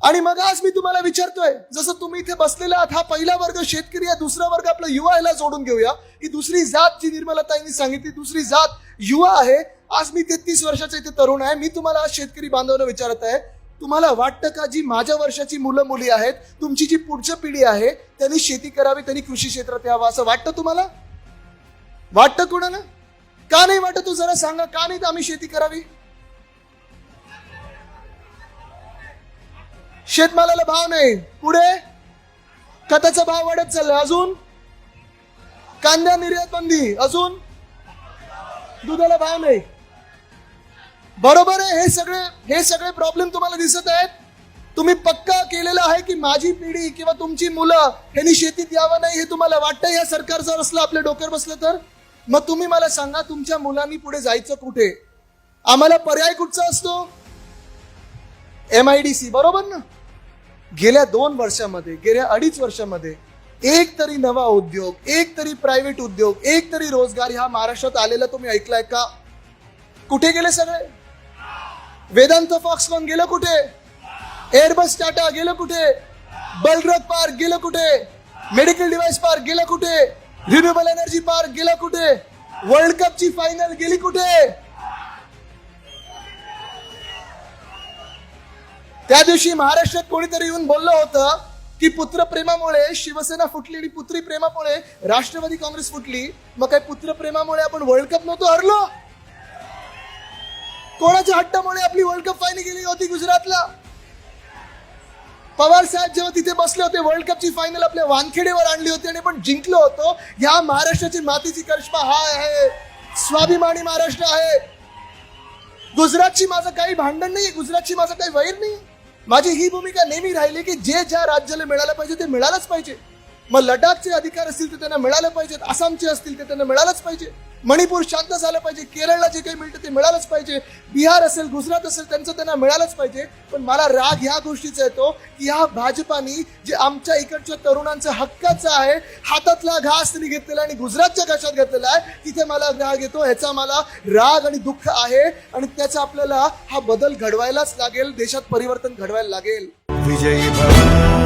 आणि मग आज मी तुम्हाला विचारतोय जसं तुम्ही इथे बसलेला आहात हा पहिला वर्ग शेतकरी आहे दुसरा वर्ग आपला युवा याला जोडून घेऊया. ही दुसरी जात जी निर्मलाताईंनी सांगितली दुसरी जात युवा आहे. आज मी तेहतीस वर्षाचा इथे तरुण आहे. मी तुम्हाला आज शेतकरी बांधवांना विचारत आहे तुम्हाला वाटतं का जी माझ्या वर्षाची मुलं मुली आहेत तुमची जी पुढची पिढी आहे त्यांनी शेती करावी त्यांनी कृषी क्षेत्रात यावं असं वाटतं तुम्हाला? वाटतं कोणाला? का नाही वाटत तू जरा सांगा का नाही आम्ही शेती करावी? शेतमालाला भाव नाही. पुढे? खताचा भाव वाढत चाललाय. अजून? कांद्या निर्यात बंदी. अजून? दुधाला भाव नाही. बरोबर आहे हे सगळे हे सगळे प्रॉब्लेम तुम्हाला दिसत आहेत. तुम्ही पक्का केलेलं आहे की माझी पिढी किंवा तुमची मुलं ह्यांनी शेतीत यावं नाही हे तुम्हाला वाटतं या सरकार जर असलं आपल्या डोक्यावर बसलं तर? मग तुम्ही मला सांगा तुमच्या मुलांनी पुढे जायचं कुठे? आम्हाला पर्याय कुठचा असतो? एम आय डी सी बरोबर ना? गेल्या दोन वर्षामध्ये गेल्या अडीच वर्षामध्ये एक तरी नवा उद्योग एक तरी प्रायव्हेट उद्योग एक तरी रोजगार ह्या महाराष्ट्रात आलेला तुम्ही ऐकलाय का? कुठे गेले सगळे? वेदांत फॉक्सकॉन गेलं कुठे? एअरबस टाटा गेलं कुठे? बलरथ पार्क गेलं कुठे? मेडिकल डिव्हाइस पार्क गेलं कुठे? रिन्युएबल एनर्जी पार्क गेलं कुठे? वर्ल्ड कपची फायनल गेली कुठे? त्या दिवशी महाराष्ट्रात कोणीतरी येऊन बोललं होतं की पुत्रप्रेमामुळे शिवसेना फुटली आणि पुत्री प्रेमामुळे राष्ट्रवादी काँग्रेस फुटली. मग काय पुत्रप्रेमामुळे आपण वर्ल्ड कप नव्हतो हरलो? कोणाच्या हट्टामुळे आपली वर्ल्ड कप फायनल गेली होती गुजरातला? पवार साहेब जेव्हा तिथे बसले होते वर्ल्ड कपची फायनल आपल्या वानखेडेवर आणली होती आणि आपण जिंकलो होतो ह्या महाराष्ट्राची मातीची करिश्मा हा आहे. स्वाभिमानी महाराष्ट्र आहे. गुजरातची माझं काही भांडण नाही गुजरातची माझं काही वैर नाही माझी ही भूमिका नेहमी राहिली की जे ज्या राज्याला मिळालं पाहिजे ते मिळालंच पाहिजे. मग लडाखचे अधिकार असतील ते त्यांना मिळालं पाहिजेत आसामचे असतील ते त्यांना मिळालंच पाहिजे. मणिपूर शांत झालं पाहिजे केरळला जे काही मिळतं ते मिळालंच पाहिजे बिहार असेल गुजरात असेल त्यांचं त्यांना मिळालंच पाहिजे. पण मला राग ह्या गोष्टीचा येतो की ह्या भाजपानी जे आमच्या इकडच्या तरुणांचं हक्काचं आहे हातातला घास त्यांनी घेतलेला आणि गुजरातच्या घशात घेतलेला आहे तिथे मला राग येतो ह्याचा मला राग आणि दुःख आहे आणि त्याचा आपल्याला हा बदल घडवायलाच लागेल देशात परिवर्तन घडवायला लागेल. विजयी